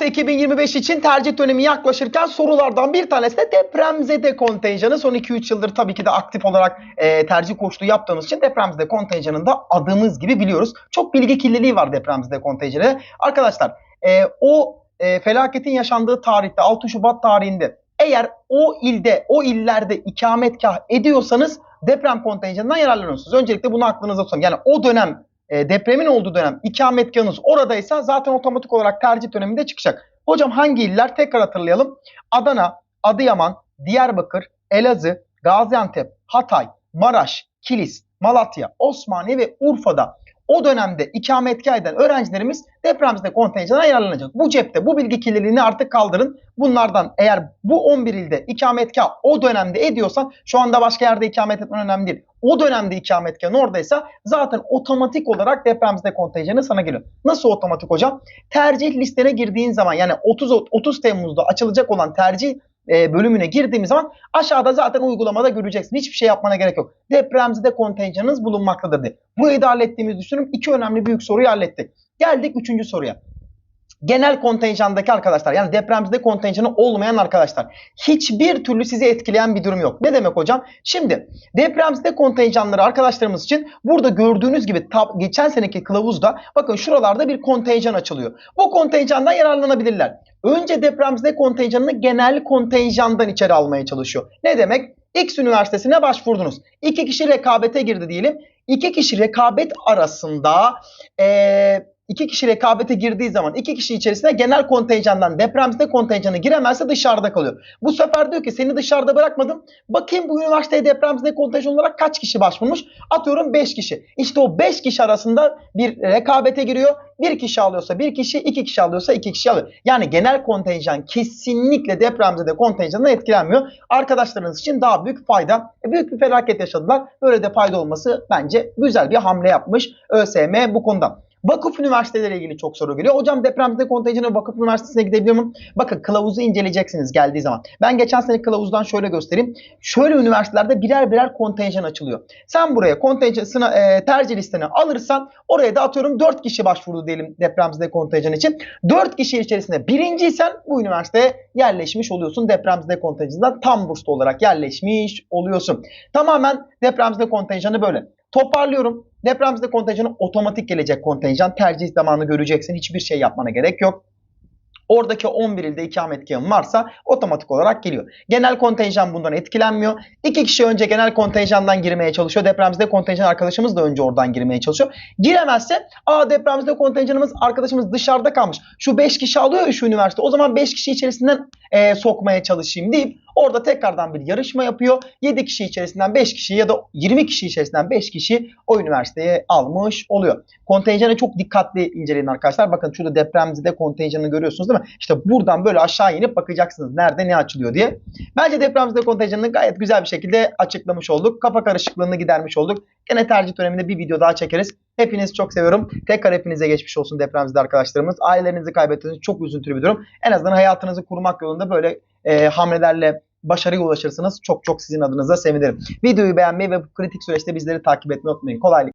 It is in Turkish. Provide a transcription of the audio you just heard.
Üniversite 2025 için tercih dönemi yaklaşırken sorulardan bir tanesi de depremzede kontenjanı. Son 2-3 yıldır tabii ki de aktif olarak e, tercih koçluğu yaptığımız için depremzede kontenjanını da adımız gibi biliyoruz. Çok bilgi kirliliği var depremzede kontenjanı. Arkadaşlar e, o e, felaketin yaşandığı tarihte 6 Şubat tarihinde eğer o ilde, o illerde ikametgah ediyorsanız deprem kontenjanından yararlanıyorsunuz. Öncelikle bunu aklınızda tutun. Yani o dönem e, depremin olduğu dönem ikametgahınız oradaysa zaten otomatik olarak tercih döneminde çıkacak. Hocam hangi iller? Tekrar hatırlayalım. Adana, Adıyaman, Diyarbakır, Elazığ, Gaziantep, Hatay, Maraş, Kilis, Malatya, Osmaniye ve Urfa'da o dönemde ikametgah eden öğrencilerimiz depremzede kontenjana yararlanacak. Bu cepte bu bilgi kirliliğini artık kaldırın. Bunlardan eğer bu 11 ilde ikametgah o dönemde ediyorsan şu anda başka yerde ikamet etmen önemli değil. O dönemde ikametgahın oradaysa zaten otomatik olarak depremzede kontenjanı sana geliyor. Nasıl otomatik hocam? Tercih listene girdiğin zaman yani 30 30 Temmuz'da açılacak olan tercih e, bölümüne girdiğimiz zaman aşağıda zaten uygulamada göreceksin. Hiçbir şey yapmana gerek yok. Depremzede kontenjanınız bulunmaktadır diye. Burayı da hallettiğimizi düşünün. İki önemli büyük soruyu hallettik. Geldik üçüncü soruya. Genel kontenjandaki arkadaşlar yani depremzede kontenjanı olmayan arkadaşlar hiçbir türlü sizi etkileyen bir durum yok. Ne demek hocam? Şimdi depremzede kontenjanları arkadaşlarımız için burada gördüğünüz gibi tab- geçen seneki kılavuzda bakın şuralarda bir kontenjan açılıyor. Bu kontenjandan yararlanabilirler. Önce depremzede kontenjanını genel kontenjandan içeri almaya çalışıyor. Ne demek? X üniversitesine başvurdunuz. İki kişi rekabete girdi diyelim. İki kişi rekabet arasında eee iki kişi rekabete girdiği zaman iki kişi içerisinde genel kontenjandan depremzede kontenjanı giremezse dışarıda kalıyor. Bu sefer diyor ki seni dışarıda bırakmadım. Bakayım bu üniversiteye depremzede kontenjan olarak kaç kişi başvurmuş? Atıyorum 5 kişi. İşte o 5 kişi arasında bir rekabete giriyor. Bir kişi alıyorsa bir kişi, iki kişi alıyorsa iki kişi alıyor. Yani genel kontenjan kesinlikle depremzede kontenjanla etkilenmiyor. Arkadaşlarınız için daha büyük fayda. E, büyük bir felaket yaşadılar. Böyle de fayda olması bence güzel bir hamle yapmış ÖSYM bu konuda. Vakıf üniversiteleriyle ilgili çok soru geliyor. Hocam depremzede kontenjanı vakıf üniversitesine gidebiliyor muyum? Bakın kılavuzu inceleyeceksiniz geldiği zaman. Ben geçen sene kılavuzdan şöyle göstereyim. Şöyle üniversitelerde birer birer kontenjan açılıyor. Sen buraya kontenjan e, tercih listeni alırsan oraya da atıyorum 4 kişi başvurdu diyelim depremzede kontenjan için. 4 kişi içerisinde birinciysen bu üniversiteye yerleşmiş oluyorsun. Depremzede kontenjanından tam burslu olarak yerleşmiş oluyorsun. Tamamen depremzede kontenjanı böyle. Toparlıyorum. Depremzede kontenjanı otomatik gelecek kontenjan. Tercih zamanı göreceksin. Hiçbir şey yapmana gerek yok. Oradaki 11 ilde ikametgahın varsa otomatik olarak geliyor. Genel kontenjan bundan etkilenmiyor. İki kişi önce genel kontenjandan girmeye çalışıyor. Depremzede kontenjan arkadaşımız da önce oradan girmeye çalışıyor. Giremezse aa depremzede kontenjanımız arkadaşımız dışarıda kalmış. Şu 5 kişi alıyor ya şu üniversite. O zaman 5 kişi içerisinden e, sokmaya çalışayım deyip orada tekrardan bir yarışma yapıyor. 7 kişi içerisinden 5 kişi ya da 20 kişi içerisinden 5 kişi o üniversiteye almış oluyor. Kontenjanı çok dikkatli inceleyin arkadaşlar. Bakın şurada depremzede kontenjanı görüyorsunuz değil mi? İşte buradan böyle aşağı inip bakacaksınız nerede ne açılıyor diye. Bence depremzede kontenjanını gayet güzel bir şekilde açıklamış olduk. Kafa karışıklığını gidermiş olduk. Gene tercih döneminde bir video daha çekeriz. Hepinizi çok seviyorum. Tekrar hepinize geçmiş olsun depremzede arkadaşlarımız. Ailelerinizi kaybettiğiniz çok üzüntülü bir durum. En azından hayatınızı kurmak yolunda böyle e, hamlelerle başarıya ulaşırsınız. Çok çok sizin adınıza sevinirim. Videoyu beğenmeyi ve bu kritik süreçte bizleri takip etmeyi unutmayın. Kolaylıkla.